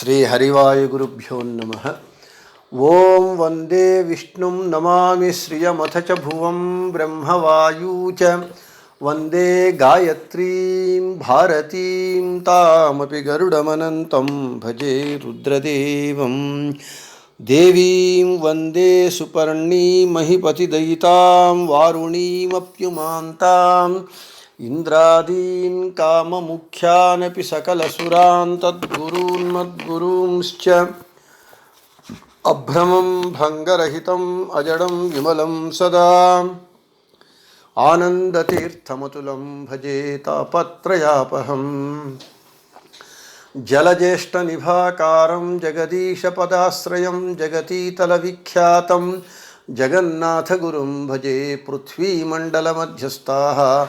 श्रीहरिवायुगुरुभ्यो नमः। ॐ वंदे विष्णुं नमामि श्रियमथ च भुवं ब्रह्मवायू च। वंदे गायत्रीं, भारतीं, तामपि गरुडमनन्तं, भजे रुद्रदेवं। देवीं वंदे सुपर्णीमहिपतिदयितां वारुणीमप्युमान्ताम् ఇంద్రాదీన్ కామముఖ్యానపి సకలసురాన్ తద్గురూన్మద్గురూంశ్చ అభ్రమం భంగరహితం అజడం విమలం సదా. ఆనందతీర్థమతులం భజే తాపత్రయాపహం. జలజ్యేష్ఠనిభాకారం జగదీశపదాశ్రయం జగతీతలవిఖ్యాతం జగన్నాథగురుం భజే పృథ్వీమండలమధ్యస్థా.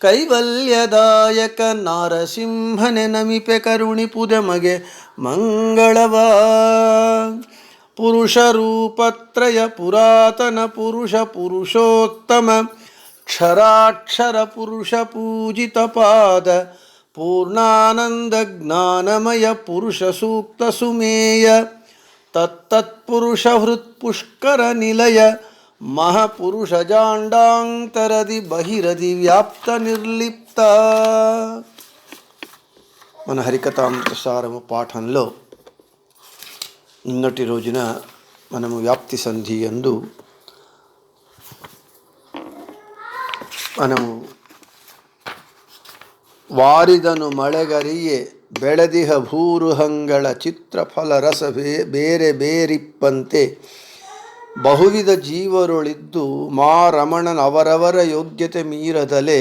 ಕೈವಲ್ಯದಾಯಕ ನಾರಸಿಂಹನೆ ನಮಿಪೆ ಕರುಣಿಪುದೆ ಮಗೆ ಮಂಗಳವ. ಪುರುಷ ರೂಪತ್ರಯ ಪುರಾತನ ಪುರುಷ ಪುರುಷೋತ್ತಮ, ಕ್ಷರಾಕ್ಷರ ಪುರುಷ ಪೂಜಿತ ಪಾದ, ಪೂರ್ಣಾನಂದ ಜ್ಞಾನಮಯ ಪುರುಷ ಸೂಕ್ತ ಸುಮೇಯ, ತತ್ತತ್ಪುರುಷ ಹೃತ್ಪುಷ್ಕರ ನಿಲಯ మహాపురుష జాండాంతరది బహిరది వ్యాప్త నిర్లిప్త మన హరికథామృతసారము పాఠంలో నిన్నటి రోజున మనము వ్యాప్తి సంధి అందు మనము ವಾರಿದನು ಮಳೆಗರಿಯೆ ಬೆಳೆದಿಹ ಭೂರುಹಂಗಳ ಚಿತ್ರಫಲ ರಸ ಬೇ ಬೇರೆ ಬೇರಿಪ್ಪಂತೆ ಬಹುವಿಧ ಜೀವರೊಳಿದ್ದು ಮಾ ರಮಣನ ಅವರವರ ಯೋಗ್ಯತೆ ಮೀರದಲೆ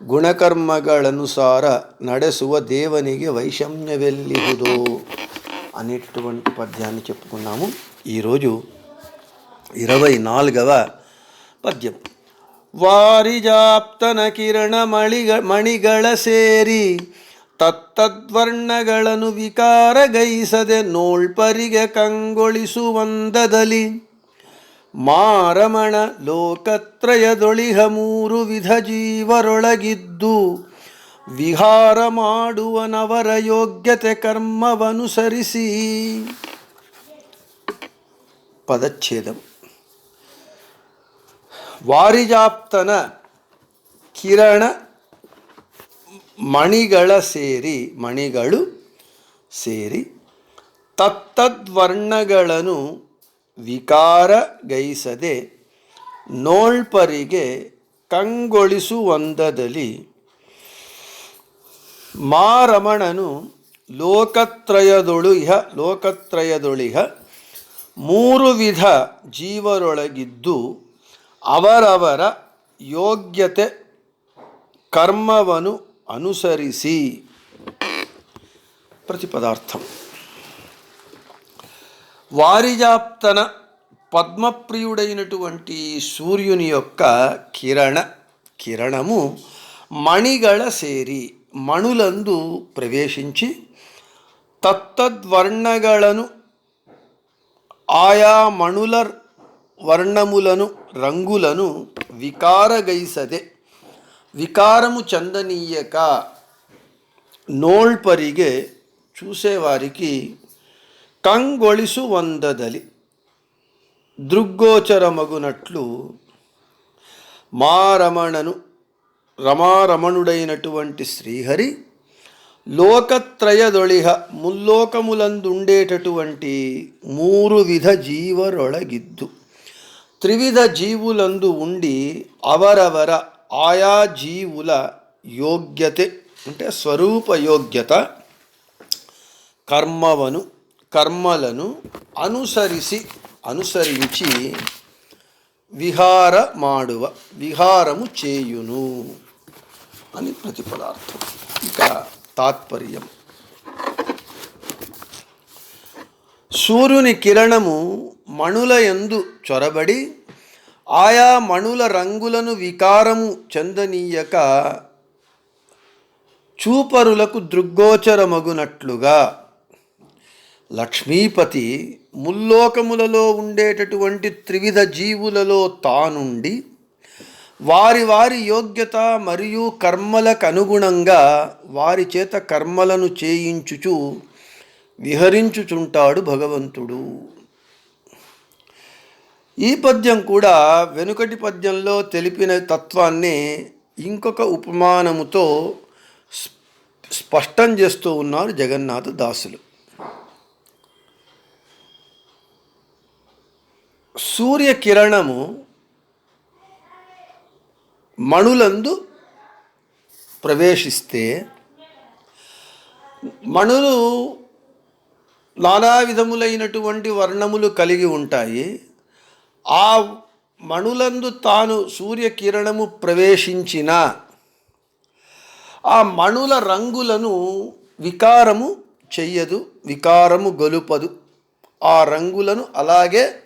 గుణకర్మగలనుసార నడసువ దేవునికి వైషమ్యవెల్లిహుదో అనేటటువంటి పద్యాన్ని చెప్పుకున్నాము ఈరోజు ఇరవై నాలుగవ పద్యం ವಾರಿಜಾಪ್ತನ ಕಿರಣ ಮಳಿಗ ಮಣಿಗಳ ಸೇರಿ ತತ್ತದ್ವರ್ಣಗಳನ್ನು ವಿಕಾರಗೈಸದೆ ನೋಳ್ಪರಿಗೆ ಕಂಗೊಳಿಸುವಂದದಲ್ಲಿ ಮಾರಮಣ ಲೋಕತ್ರಯದೊಳಿಹ ಮೂರು ವಿಧ ಜೀವರೊಳಗಿದ್ದು, ವಿಹಾರ ಮಾಡುವನವರ ಯೋಗ್ಯತೆ ಕರ್ಮವನುಸರಿಸಿ. ಪದಚ್ಛೇದಂ. ವಾರಿಜಾಪ್ತನ ಕಿರಣ ಮಣಿಗಳ ಸೇರಿ, ಮಣಿಗಳು ಸೇರಿ, ತತ್ತದ್ವರ್ಣಗಳನ್ನು ವಿಕಾರಗೈಸದೆ ನೋಳ್ಪರಿಗೆ ಕಂಗೊಳಿಸುವಂದದಲ್ಲಿ ಮಾರಮಣನು ಲೋಕತ್ರಯದೊಳಿಹ ಲೋಕತ್ರಯದೊಳಿಹ ಮೂರು ವಿಧ ಜೀವರೊಳಗಿದ್ದು ಅವರವರ ಯೋಗ್ಯತೆ ಕರ್ಮವನ್ನು ಅನುಸರಿಸಿ. ಪ್ರತಿಪದಾರ್ಥಂ. వారిజాప్తన పద్మప్రియుడైనటువంటి సూర్యుని యొక్క కిరణ కిరణము మణిగళ సేరి మణులందు ప్రవేశించి తత్తద్వర్ణగలను ఆయా మణుల వర్ణములను రంగులను వికారగైసదే. వికారము చందనీయక నోల్పరిగే చూసేవారికి కంగొళిసువందదలి దృగ్గోచరమగునట్లు మారమణను రమారమణుడైనటువంటి శ్రీహరి లోకత్రయదొళిహ ముల్లోకములందుండేటటువంటి మూడు విధ జీవరొళగిద్దు. త్రివిధ జీవులందు ఉండి అవరవర ఆయా జీవుల యోగ్యతే అంటే స్వరూప యోగ్యత కర్మవను కర్మలను అనుసరిసి అనుసరించి విహార మాడువ విహారము చేయును అని ప్రతిపదార్థం. ఇక తాత్పర్యం. సూర్యుని కిరణము మణుల ఎందు చొరబడి ఆయా మణుల రంగులను వికారము చెందనీయక చూపరులకు దృగ్గోచరమగునట్లుగా లక్ష్మీపతి ముల్లోకములలో ఉండేటటువంటి త్రివిధ జీవులలో తానుండి వారి వారి యోగ్యత మరియు కర్మలకు అనుగుణంగా వారి చేత కర్మలను చేయించుచు విహరించుచుంటాడు భగవంతుడు. ఈ పద్యం కూడా వెనుకటి పద్యంలో తెలిపిన తత్వాన్ని ఇంకొక ఉపమానముతో స్పష్టం చేస్తూ ఉన్నారు జగన్నాథ దాసులు. సూర్యకిరణము మణులందు ప్రవేశిస్తే మణులు నానా విధములైనటువంటి వర్ణములు కలిగి ఉంటాయి. ఆ మణులందు తాను సూర్యకిరణము ప్రవేశించిన ఆ మణుల రంగులను వికారము చెయ్యదు వికారము గొలుపదు. ఆ రంగులను అలాగే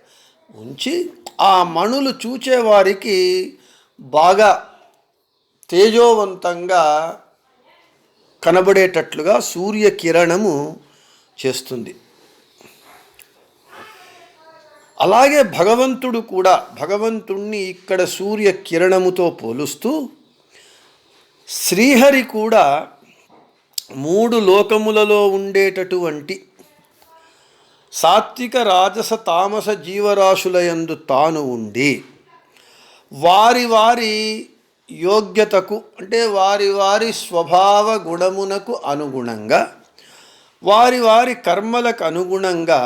ఉంచి ఆ మణులు చూచేవారికి బాగా తేజోవంతంగా కనబడేటట్లుగా సూర్యకిరణము చేస్తుంది. అలాగే భగవంతుడు కూడా భగవంతుణ్ణి ఇక్కడ సూర్య కిరణముతో పోలుస్తూ శ్రీహరి కూడా మూడు లోకములలో ఉండేటటువంటి సాత్విక రాజస తామస జీవరాశులయందు తాను ఉండి వారి వారి యోగ్యతకు అంటే వారి వారి స్వభావ గుణమునకు అనుగుణంగా వారి వారి కర్మలకు అనుగుణంగా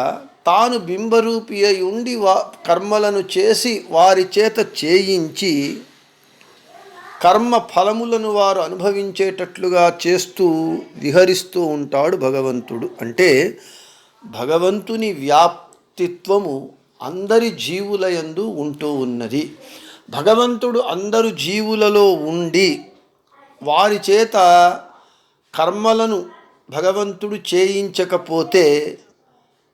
తాను బింబరూపి అయి ఉండి వా కర్మలను చేసి వారి చేత చేయించి కర్మ ఫలములను వారు అనుభవించేటట్లుగా చేస్తూ విహరిస్తూ ఉంటాడు భగవంతుడు. అంటే భగవంతుని వ్యాప్తిత్వము అందరి జీవుల యందు ఉంటూ ఉన్నది. భగవంతుడు అందరు జీవులలో ఉండి వారి చేత కర్మలను భగవంతుడు చేయించకపోతే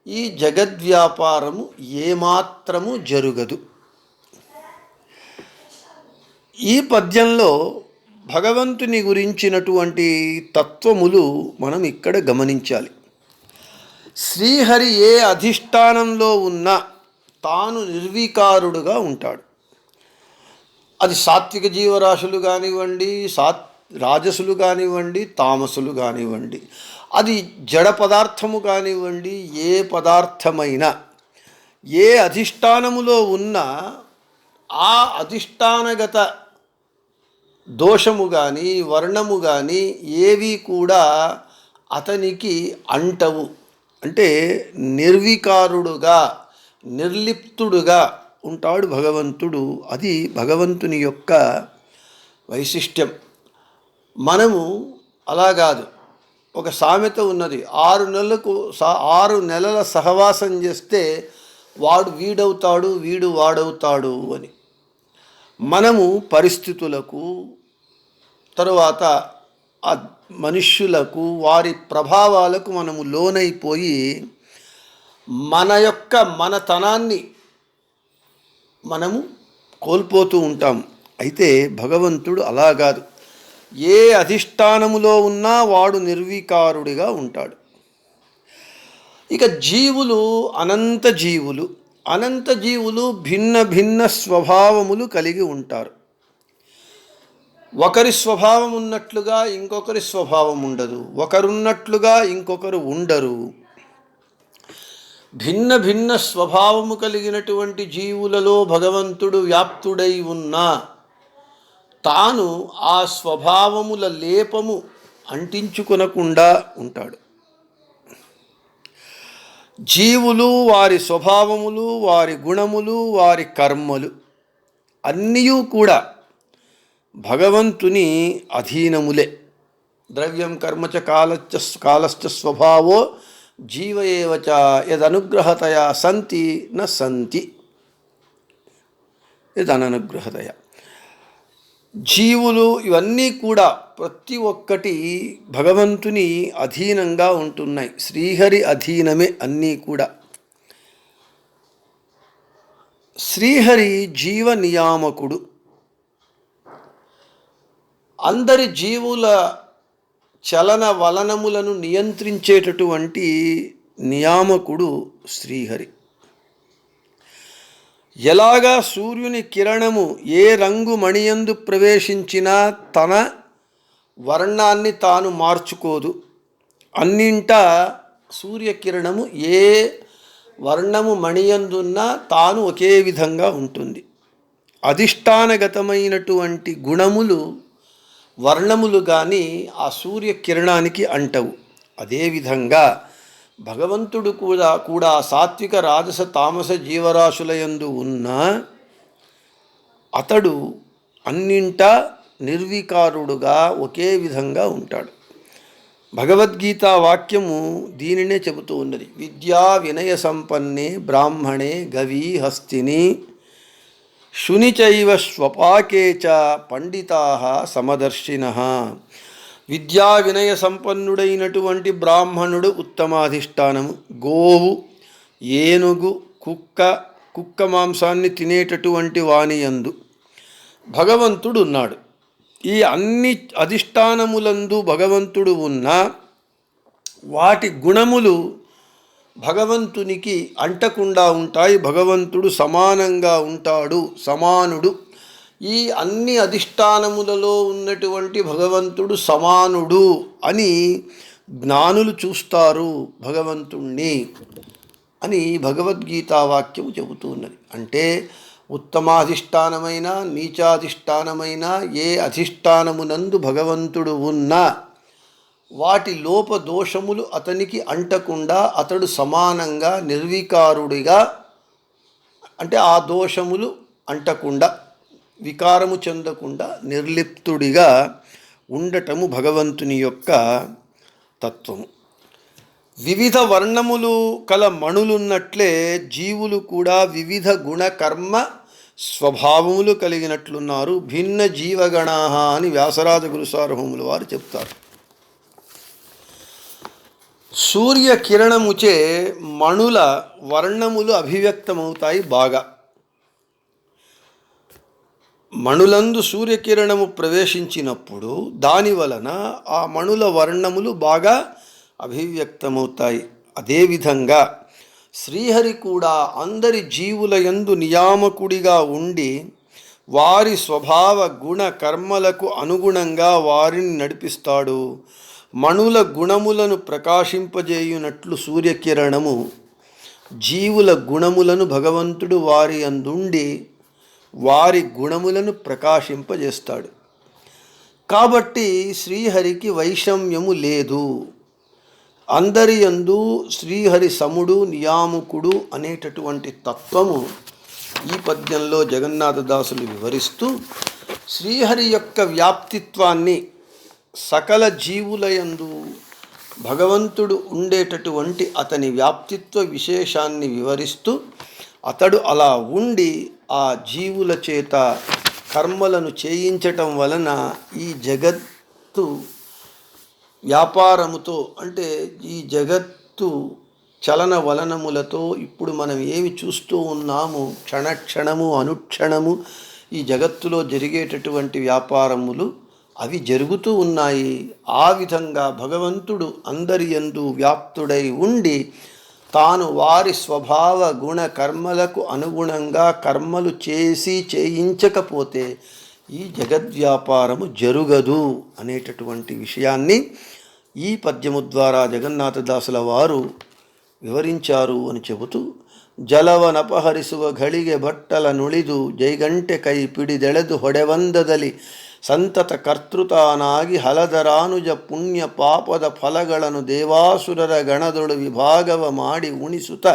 ఈ జగద్వ్యాపారము ఏమాత్రము జరుగదు. ఈ పద్యంలో భగవంతుని గురించినటువంటి తత్వములు మనం ఇక్కడ గమనించాలి. శ్రీహరి ఏ అధిష్టానంలో ఉన్నా తాను నిర్వికారుడుగా ఉంటాడు. అది సాత్విక జీవరాశులు కానివ్వండి సాత్ రాజసులు కానివ్వండి తామసులు కానివ్వండి. అది జడ పదార్థము కానివ్వండి ఏ పదార్థమైనా. ఏ అధిష్టానములో ఉన్న ఆ అధిష్టానగత దోషము కానీ వర్ణము కానీ ఏవి కూడా అతనికి అంటవు. అంటే నిర్వికారుడుగా నిర్లిప్తుడుగా ఉంటాడు భగవంతుడు. అది భగవంతుని యొక్క వైశిష్ట్యం. మనము అలా కాదు. ఒక సామెత ఉన్నది. ఆరు నెలలకు సా ఆరు నెలల సహవాసం చేస్తే వాడు వీడవుతాడు వీడు వాడవుతాడు అని. మనము పరిస్థితులకు తరువాత మనుష్యులకు వారి ప్రభావాలకు మనము లోనైపోయి మన యొక్క మనతనాన్ని మనము కోల్పోతూ ఉంటాం. అయితే భగవంతుడు అలా కాదు. ఏ అధిష్టానములో ఉన్నా వాడు నిర్వికారుడిగా ఉంటాడు. ఇక జీవులు అనంత జీవులు అనంత జీవులు భిన్న భిన్న స్వభావములు కలిగి ఉంటారు. ఒకరి స్వభావం ఉన్నట్లుగా ఇంకొకరి స్వభావం ఉండదు. ఒకరున్నట్లుగా ఇంకొకరు ఉండరు. భిన్న భిన్న స్వభావము కలిగినటువంటి జీవులలో భగవంతుడు వ్యాప్తుడై ఉన్నా తాను ఆ స్వభావముల లేపము అంటించుకొనకుండా ఉంటాడు. జీవులు వారి స్వభావములు వారి గుణములు వారి కర్మలు అన్నీ కూడా భగవంతుని అధీనములే. ద్రవ్యం కర్మచ కాలచ్చ కాలశ్చ స్వభావో జీవ ఏవచ యదనుగ్రహతయా సంతి న సంతి. యదననుగ్రహతయ. జీవులు ఇవన్నీ కూడా ప్రతి ఒక్కటి భగవంతుని అధీనంగా ఉంటున్నాయి. శ్రీహరి అధీనమే అన్నీ కూడా. శ్రీహరి జీవ నియామకుడు. అందరి జీవుల చలన వలనములను నియంత్రించేటటువంటి నియామకుడు శ్రీహరి. ఎలాగా సూర్యుని కిరణము ఏ రంగు మణియందు ప్రవేశించినా తన వర్ణాన్ని తాను మార్చుకోదు. అన్నింటా సూర్యకిరణము ఏ వర్ణము మణియందున్నా తాను ఒకే విధంగా ఉంటుంది. అధిష్టానగతమైనటువంటి గుణములు వర్ణములు కానీ ఆ సూర్యకిరణానికి అంటవు. అదేవిధంగా భగవంతుడు కూడా కూడా సాత్విక రాజస తామస జీవరాశులయందు ఉన్న అతడు అన్నింట నిర్వికారుడుగా ఒకే విధంగా ఉంటాడు. భగవద్గీత వాక్యము దీనినే చెబుతూ ఉన్నది. విద్యా వినయ సంపన్నే బ్రాహ్మణే గవి హస్తిని శునిచైవ స్వపాకే చ పండితా సమదర్శిన విద్యా వినయ సంపన్నుడైనటువంటి బ్రాహ్మణుడు ఉత్తమాధిష్టానము గోవు ఏనుగు కుక్క కుక్క మాంసాన్ని తినేటటువంటి వాణియందు భగవంతుడు ఉన్నాడు. ఈ అన్ని అధిష్టానములందు భగవంతుడు ఉన్న వాటి గుణములు భగవంతునికి అంటకుండా ఉంటాయి. భగవంతుడు సమానంగా ఉంటాడు సమానుడు. ఈ అన్ని అధిష్టానములలో ఉన్నటువంటి భగవంతుడు సమానుడు అని జ్ఞానులు చూస్తారు భగవంతుణ్ణి అని భగవద్గీతా వాక్యం చెబుతున్నది. అంటే ఉత్తమాధిష్టానమైన నీచాధిష్టానమైన ఏ అధిష్టానమునందు భగవంతుడు ఉన్నా వాటి లోప దోషములు అతనికి అంటకుండా అతడు సమానంగా నిర్వికారుడిగా అంటే ఆ దోషములు అంటకుండా వికారము చెందకుండా నిర్లిప్తుడిగా ఉండటము భగవంతుని యొక్క తత్వము. వివిధ వర్ణములు కల మణులున్నట్లే జీవులు కూడా వివిధ గుణకర్మ స్వభావములు కలిగినట్లున్నారు. భిన్న జీవగణా అని వ్యాసరాజ గురుసార్వములు వారు చెప్తారు. సూర్య కిరణముచే మణుల వర్ణములు అభివ్యక్తమవుతాయి బాగా. మణులందు సూర్యకిరణము ప్రవేశించినప్పుడు దాని వలన ఆ మణుల వర్ణములు బాగా అభివ్యక్తమవుతాయి. అదేవిధంగా శ్రీహరి కూడా అందరి జీవుల యందు నియామకుడిగా ఉండి వారి స్వభావ గుణ కర్మలకు అనుగుణంగా వారిని నడిపిస్తాడు. మణుల గుణములను ప్రకాశింపజేయునట్లు సూర్యకిరణము జీవుల గుణములను భగవంతుడు వారి అందుండి వారి గుణములను ప్రకాశింపజేస్తాడు. కాబట్టి శ్రీహరికి వైషమ్యము లేదు. అందరి యందు శ్రీహరి సముడు నియామకుడు అనేటటువంటి తత్వము ఈ పద్యంలో జగన్నాథదాసులు వివరిస్తూ శ్రీహరి యొక్క వ్యాప్తిత్వాన్ని సకల జీవులయందు భగవంతుడు ఉండేటటువంటి అతని వ్యాప్తిత్వ విశేషాన్ని వివరిస్తూ అతడు అలా ఉండి ఆ జీవుల చేత కర్మలను చేయించటం వలన ఈ జగత్తు వ్యాపారముతో అంటే ఈ జగత్తు చలన వలనములతో ఇప్పుడు మనం ఏమి చూస్తూ ఉన్నాము క్షణక్షణము అనుక్షణము ఈ జగత్తులో జరిగేటటువంటి వ్యాపారములు అవి జరుగుతూ ఉన్నాయి ఆ విధంగా భగవంతుడు అందరి యందు వ్యాప్తుడై ఉండి తాను వారి స్వభావ గుణ కర్మలకు అనుగుణంగా కర్మలు చేసి చేయించకపోతే ఈ జగద్వ్యాపారము జరుగదు అనేటటువంటి విషయాన్ని ఈ పద్యము ద్వారా జగన్నాథదాసుల వారు వివరించారు అని చెబుతూ ಜಲವನಪಹರಿಸುವ ಘಳಿಗೆ ಬಟ್ಟಲ ನುಳಿದು ಜೈಗಂಟೆ ಕೈ ಪಿಡಿದೆಳೆದು ಹೊಡೆವಂದದಲ್ಲಿ ಸಂತತ ಕರ್ತೃತಾನಾಗಿ ಹಲದರಾನುಜ ಪುಣ್ಯ ಪಾಪದ ಫಲಗಳನ್ನು దేవాసురర గణదొడు విభాగవ మాడి ఉణిసుత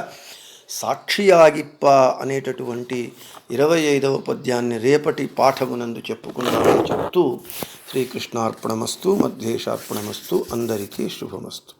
సాక్షియాగిప్ప అనేటటువంటి ఇరవై ఐదవ పద్యాన్ని రేపటి పాఠమునందు చెప్పుకుందామని చెప్తూ శ్రీకృష్ణార్పణమస్తు మధ్యేశార్పణమస్తు అందరికీ శుభమస్తు